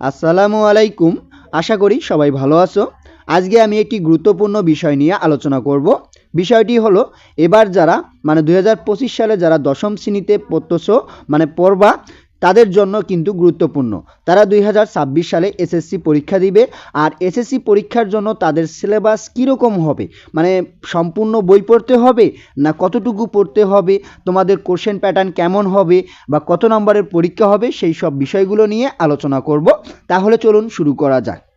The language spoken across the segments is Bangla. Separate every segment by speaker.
Speaker 1: আসসালামু আলাইকুম। আশা করি সবাই ভালো আছো। আজকে আমি একটি গুরুত্বপূর্ণ বিষয় নিয়ে আলোচনা করব। বিষয়টি হলো, এবার যারা মানে দু হাজার পঁচিশ সালে যারা দশম শ্রেণীতে পড়তেছো মানে পড়বা তাদের জন্য কিন্তু গুরুত্বপূর্ণ। তারা দুই হাজার ছাব্বিশ সালে এসএসসি পরীক্ষা দিবে আর এসএসসি পরীক্ষার জন্য তাদের সিলেবাস কীরকম হবে? মানে সম্পূর্ণ বই পড়তে হবে না কতটুকু পড়তে হবে? তোমাদের কোশ্চেন প্যাটার্ন কেমন হবে? বা কত নম্বরের পরীক্ষা হবে? সেই সব বিষয়গুলো নিয়ে আলোচনা করব। তাহলে চলুন শুরু করা যাক।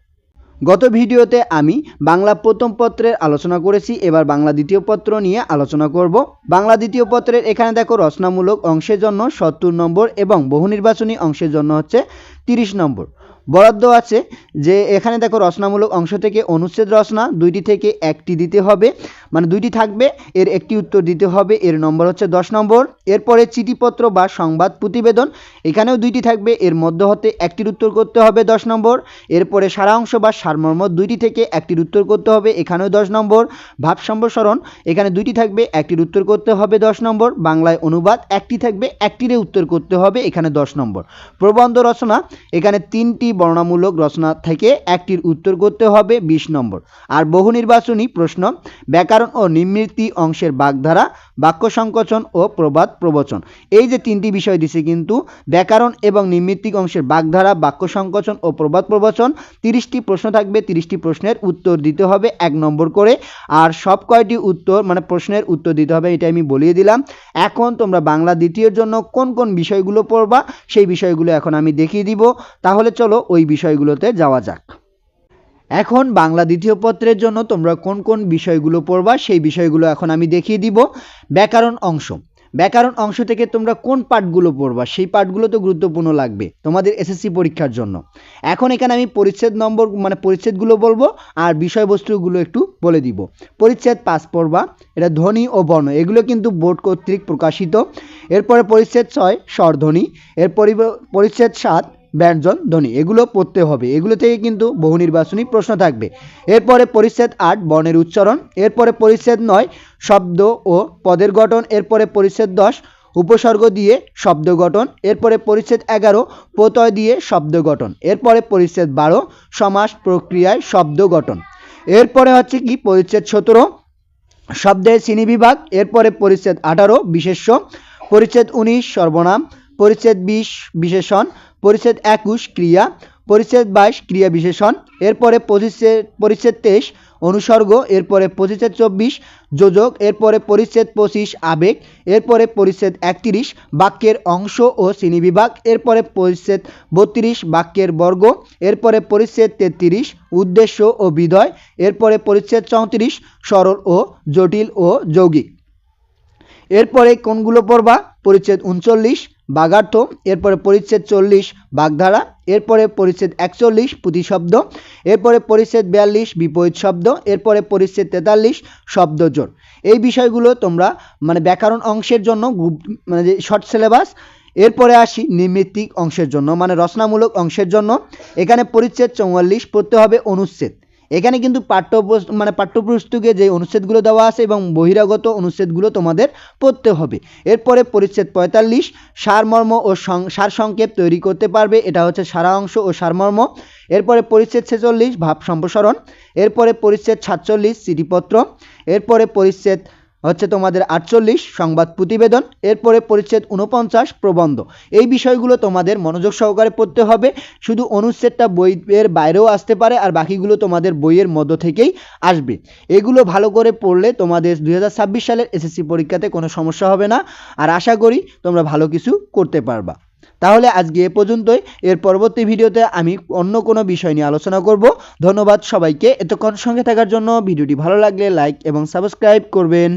Speaker 1: গত ভিডিওতে আমি বাংলা প্রথম পত্রের আলোচনা করেছি, এবার বাংলা দ্বিতীয় পত্র নিয়ে আলোচনা করব। বাংলা দ্বিতীয় পত্রের এখানে দেখো রচনামূলক অংশের জন্য সত্তর নম্বর এবং বহু নির্বাচনী অংশের জন্য হচ্ছে তিরিশ নম্বর। বরাদ্দ আছে যে এখানে দেখো রচনামূলক অংশ থেকে অনুচ্ছেদ রচনা, দুইটি থেকে একটি দিতে হবে। মানে দুইটি থাকবে, এর একটি উত্তর দিতে হবে, এর নম্বর হচ্ছে দশ নম্বর। এরপরে চিঠিপত্র বা সংবাদ প্রতিবেদন, এখানেও দুইটি থাকবে, এর মধ্য হতে একটির উত্তর করতে হবে দশ নম্বর। এরপরে সারাংশ বা সারমর্ম, দুইটি থেকে একটির উত্তর করতে হবে, এখানেও দশ নম্বর। ভাব সম্প্রসারণ, এখানে দুইটি থাকবে, একটির উত্তর করতে হবে দশ নম্বর। বাংলায় অনুবাদ, একটি থাকবে, একটিরে উত্তর করতে হবে, এখানে দশ নম্বর। প্রবন্ধ রচনা, এখানে তিনটি বর্ণামূলক রচনা থেকে একটির উত্তর করতে হবে বিশ নম্বর। আর বহু নির্বাচনী প্রশ্ন, ব্যাকরণ ও নিবৃত্তি অংশের বাগধারা, বাক্য সংকোচন ও প্রবাদ প্রবচন। এই যে তিনটি বিষয় দিছে কিন্তু, ব্যাকরণ এবং নিবৃত্তিক অংশের বাগধারা, বাক্য সংকোচন ও প্রবাদ প্রবচন, তিরিশটি প্রশ্ন থাকবে, তিরিশটি প্রশ্নের উত্তর দিতে হবে এক নম্বর করে। আর সব কয়টি উত্তর মানে প্রশ্নের উত্তর দিতে হবে, এটা আমি বলিয়ে দিলাম। এখন তোমরা বাংলা দ্বিতীয়ের জন্য কোন কোন বিষয়গুলো পড়বা, সেই বিষয়গুলো এখন আমি দেখিয়ে দিব। তাহলে চলো ওই বিষয়গুলোতে যাওয়া যাক। এখন বাংলা দ্বিতীয় পত্রের জন্য তোমরা কোন কোন বিষয়গুলো পড়বা, সেই বিষয়গুলো এখন আমি দেখিয়ে দিব। ব্যাকরণ অংশ। ব্যাকরণ অংশ থেকে তোমরা কোন পাঠগুলো পড়বা, সেই পাঠগুলো তো গুরুত্বপূর্ণ লাগবে তোমাদের এসএসসি পরীক্ষার জন্য। এখন এখানে আমি পরিচ্ছেদ নম্বর মানে পরিচ্ছেদগুলো বলব আর বিষয়বস্তুগুলো একটু বলে দিব। পরিচ্ছেদ পাঁচ পড়বা, এটা ধ্বনি ও বর্ণ, এগুলো কিন্তু বোর্ড কর্তৃক প্রকাশিত। এরপরে পরিচ্ছেদ ছয় স্বরধ্বনি এর পরিচ্ছেদ সাত ব্যঞ্জন, ধ্বনি, এগুলো পড়তে হবে। এগুলো থেকে কিন্তু বহু নির্বাচনী প্রশ্ন থাকবে। এরপরে পরিচ্ছেদ আট, বর্ণের উচ্চারণ। এরপরে পরিচ্ছেদ নয়, শব্দ ও পদের গঠন। এরপরে পরিচ্ছেদ দশ, উপসর্গ দিয়ে শব্দ গঠন। এরপরে পরিচ্ছেদ এগারো, প্রত্যয় দিয়ে শব্দ গঠন। এরপরে পরিচ্ছেদ বারো, সমাস প্রক্রিয়ায় শব্দ গঠন। এরপরে হচ্ছে কি? পরিচ্ছেদ সতেরো শব্দের শ্রেণীবিভাগ এরপরে পরিচ্ছেদ আঠারো, বিশেষ্য। পরিচ্ছেদ উনিশ, সর্বনাম। পরিচ্ছেদ বিশ, বিশেষণ। পরিচ্ছেদ একুশ ক্রিয়া, পরিচ্ছেদ বাইশ ক্রিয়া বিশেষণ, এরপরে পরিচ্ছেদ পরিচ্ছেদ তেইশ অনুসর্গ, এরপরে পরিচ্ছেদ চব্বিশ যোজক, এরপরে পরিচ্ছেদ পঁচিশ আবেগ, এরপরে পরিচ্ছেদ একত্রিশ বাক্যের অংশ ও শ্রেণীবিভাগ এরপরে পরিচ্ছেদ বত্রিশ বাক্যের বর্গ, এরপরে পরিচ্ছেদ তেত্রিশ উদ্দেশ্য ও বিধয়, এরপরে পরিচ্ছেদ চৌত্রিশ সরল ও জটিল ও যৌগিক। এরপরে কোনগুলো পড়বা? পরিচ্ছেদ উনচল্লিশ বাগার্থ এরপরে পরিচ্ছেদ চল্লিশ বাগধারা, এরপরে পরিচ্ছেদ একচল্লিশ প্রতিশব্দ এরপরে পরিচ্ছেদ বিয়াল্লিশ বিপরীত শব্দ, এরপরে পরিচ্ছেদ তেতাল্লিশ শব্দজোড় এই বিষয়গুলো তোমরা মানে ব্যাকরণ অংশের জন্য মানে যে শর্ট সিলেবাস এরপরে আসি নিমিত্তিক অংশের জন্য মানে রচনামূলক অংশের জন্য। এখানে পরিচ্ছেদ চৌয়াল্লিশ পড়তে হবে অনুচ্ছেদ। এখানে কিন্তু পাঠ্য মানে পাঠ্যপুস্তকে যে অনুচ্ছেদগুলো দেওয়া আছে এবং বহিরাগত অনুচ্ছেদগুলো তোমাদের পড়তে হবে। এরপরে পরিচ্ছেদ পঁয়তাল্লিশ, সারমর্ম ও সারসংক্ষেপ তৈরি করতে পারবে, এটা হচ্ছে সারা অংশ ও সারমর্ম। এরপরে পরিচ্ছেদ ছেচল্লিশ, ভাব সম্প্রসারণ। এরপরে পরিচ্ছেদ সাতচল্লিশ, চিঠিপত্র। এরপরে পরিচ্ছেদ হচ্ছে তোমাদের আটচল্লিশ সংবাদ প্রতিবেদন, এরপরে পরিচ্ছেদ উনপঞ্চাশ প্রবন্ধ। এই বিষয়গুলো তোমাদের মনোযোগ সহকারে পড়তে হবে, শুধু অনুচ্ছেদটা বইয়ের বাইরেও আসতে পারে, আর বাকিগুলো তোমাদের বইয়ের মধ্য থেকেই আসবে। এগুলো ভালো করে পড়লে তোমাদের দু হাজার ছাব্বিশ সালের এসএসসি পরীক্ষাতে কোনো সমস্যা হবে না, আর আশা করি তোমরা ভালো কিছু করতে পারবা। তাহলে আজকে এ পর্যন্তই, এর পরবর্তী ভিডিওতে আমি অন্য কোনো বিষয় নিয়ে আলোচনা করব। ধন্যবাদ সবাইকে, এতক্ষণ সঙ্গে থাকার জন্য ভিডিওটি ভালো লাগলে লাইক এবং সাবস্ক্রাইব করবেন।